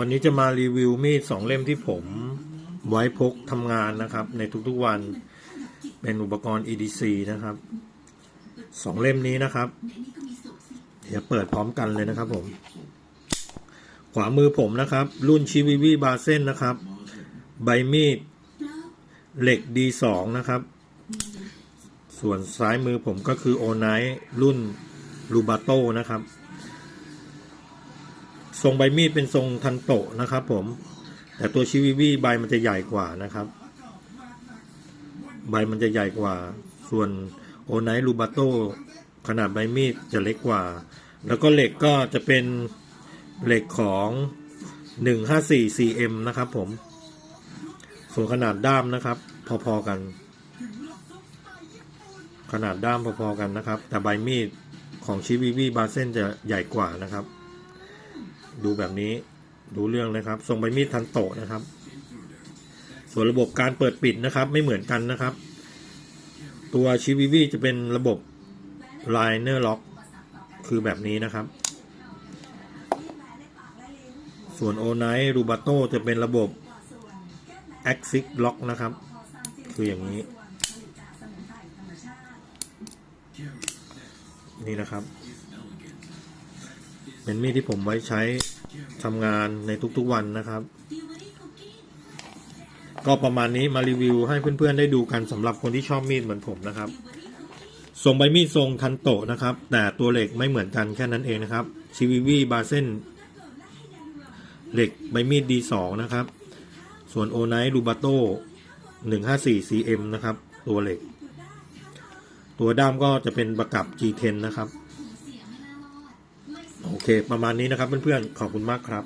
วันนี้จะมารีวิวมีดสองเล่มที่ผมไว้พกทำงานนะครับ ในทุกๆวันเป็นอุปกรณ์ EDC นะครับสองเล่มนี้นะครับ เดี๋ยวเปิดพร้อมกันเลยนะครับผม ขวามือผมนะครับ รุ่นชิวิวีบาเซนนะครับ ใบมีดเหล็ก D2 นะครับ ส่วนซ้ายมือผมก็คือโอไนรุ่นลูบาโตนะครับ ทรงใบมีดเป็นทรงทันโตะนะครับ ผม แต่ตัวชิวิวีใบมันจะใหญ่กว่านะครับ ใบมันจะใหญ่กว่า ส่วนโอไนลูบาโตขนาดใบมีดจะเล็กกว่า แล้วก็เหล็กก็จะเป็นเหล็กของ 154 cm นะครับผม ส่วนขนาดด้ามนะครับ พอๆกัน ขนาดด้ามพอๆกันนะครับ แต่ใบมีดของชิวิวีบาเซนจะใหญ่กว่านะครับ ดูแบบนี้ดูเรื่องเลยครับ ทรงใบมีดทันโตนะครับ ส่วนระบบการเปิดปิดนะครับ ไม่เหมือนกันนะครับ ตัวชิวิวีจะเป็นระบบ liner lock คือแบบนี้นะครับ ส่วนโอไนรูบาโตจะเป็นระบบ axis lock นะครับ คืออย่างนี้ นี่นะครับ เป็นมีดที่ผมไว้ใช้ทำงานในทุกๆวันนะครับ ก็ประมาณนี้มารีวิวให้เพื่อนๆได้ดูกันสำหรับคนที่ชอบมีดเหมือนผมนะครับทรงใบมีดทรงทันโตะนะครับ แต่ตัวเหล็กไม่เหมือนกันแค่นั้นเองนะครับชิวิวีบาเซนเหล็กใบมีด D2 นะครับ ส่วนโอไนรูบาโต154 cm นะครับ ตัวเหล็ก ตัวด้ามก็จะเป็นประกับ G10 นะครับ โอเค ประมาณนี้นะครับเพื่อนๆ ขอบคุณมากครับ